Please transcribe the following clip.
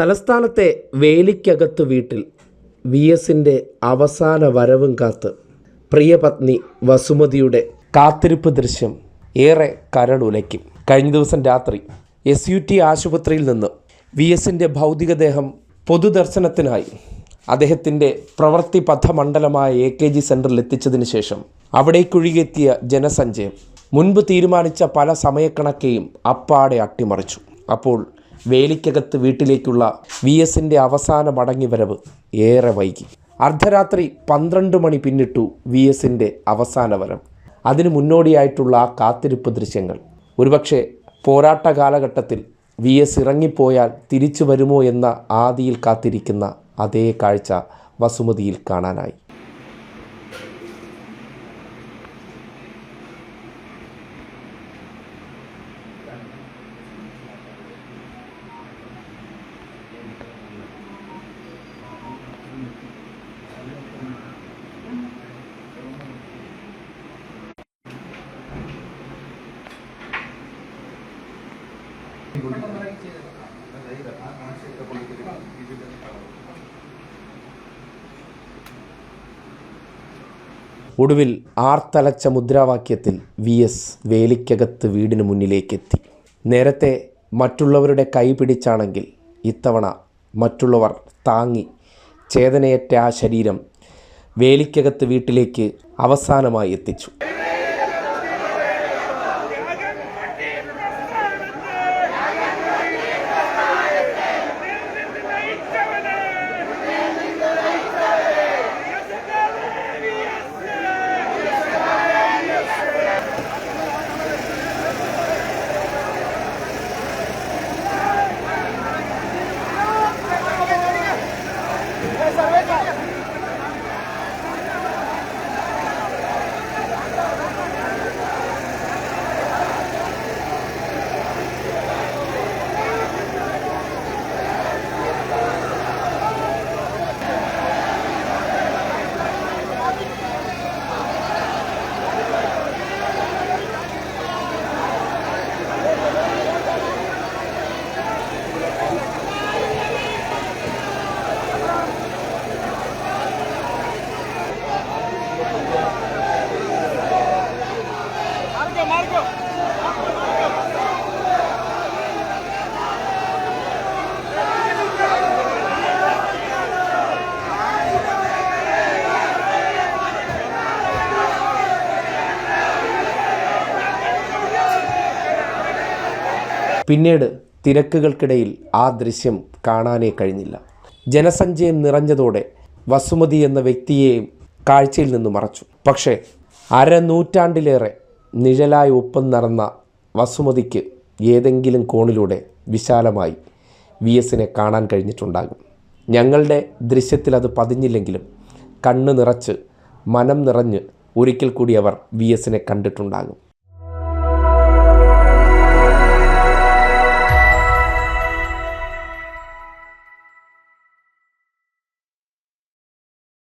തലസ്ഥാനത്തെ വേലിക്കകത്ത് വീട്ടിൽ വി എസിന്റെ അവസാന വരവും കാത്ത് പ്രിയപത്നി വസുമതിയുടെ കാത്തിരിപ്പ് ദൃശ്യം ഏറെ കരടുലയ്ക്കും കഴിഞ്ഞ ദിവസം രാത്രി എസ് യു ടി ആശുപത്രിയിൽ നിന്ന് വി എസിന്റെ ഭൗതികദേഹം പൊതുദർശനത്തിനായി അദ്ദേഹത്തിന്റെ പ്രവൃത്തി പഥമണ്ഡലമായ എ കെ ജി സെന്ററിൽ എത്തിച്ചതിന് ശേഷം അവിടേക്കൊഴുകിയെത്തിയ ജനസഞ്ചയം മുൻപ് തീരുമാനിച്ച പല സമയക്കണക്കെയും അപ്പാടെ അട്ടിമറിച്ചു. അപ്പോൾ വേലിക്കകത്ത് വീട്ടിലേക്കുള്ള വി എസിന്റെ അവസാന മടങ്ങിവരവ് ഏറെ വൈകി. അർദ്ധരാത്രി പന്ത്രണ്ട് മണി പിന്നിട്ടു വി എസിന്റെ അവസാന വരം. അതിനു മുന്നോടിയായിട്ടുള്ള ആ കാത്തിരിപ്പ് ദൃശ്യങ്ങൾ. ഒരുപക്ഷെ പോരാട്ട കാലഘട്ടത്തിൽ വി എസ് ഇറങ്ങിപ്പോയാൽ തിരിച്ചു വരുമോ എന്ന ആദിയിൽ കാത്തിരിക്കുന്ന അതേ കാഴ്ച വസുമതിയിൽ കാണാനായി. ഒടുവിൽ ആർത്തലച്ച മുദ്രാവാക്യത്തിൽ വി എസ് വേലിക്കകത്ത് വീടിന് മുന്നിലേക്കെത്തി. നേരത്തെ മറ്റുള്ളവരുടെ കൈ പിടിച്ചാണെങ്കിൽ ഇത്തവണ മറ്റുള്ളവർ താങ്ങി ചേതനയേറ്റ ആ ശരീരം വേലിക്കകത്ത് വീട്ടിലേക്ക് അവസാനമായി എത്തിച്ചു. പിന്നീട് തിരക്കുകൾക്കിടയിൽ ആ ദൃശ്യം കാണാനേ കഴിഞ്ഞില്ല. ജനസഞ്ചയം നിറഞ്ഞതോടെ വസുമതി എന്ന വ്യക്തിയെയും കാഴ്ചയിൽ നിന്ന് മറച്ചു. പക്ഷേ അരനൂറ്റാണ്ടിലേറെ നിഴലായി ഒപ്പം നടന്ന വസുമതിക്ക് ഏതെങ്കിലും കോണിലൂടെ വിശാലമായി വി എസിനെ കാണാൻ കഴിഞ്ഞിട്ടുണ്ടാകും. ഞങ്ങളുടെ ദൃശ്യത്തിൽ അത് പതിഞ്ഞില്ലെങ്കിലും കണ്ണ് നിറച്ച് മനം നിറഞ്ഞ് ഒരിക്കൽ കൂടി അവർ വി എസിനെ കണ്ടിട്ടുണ്ടാകും.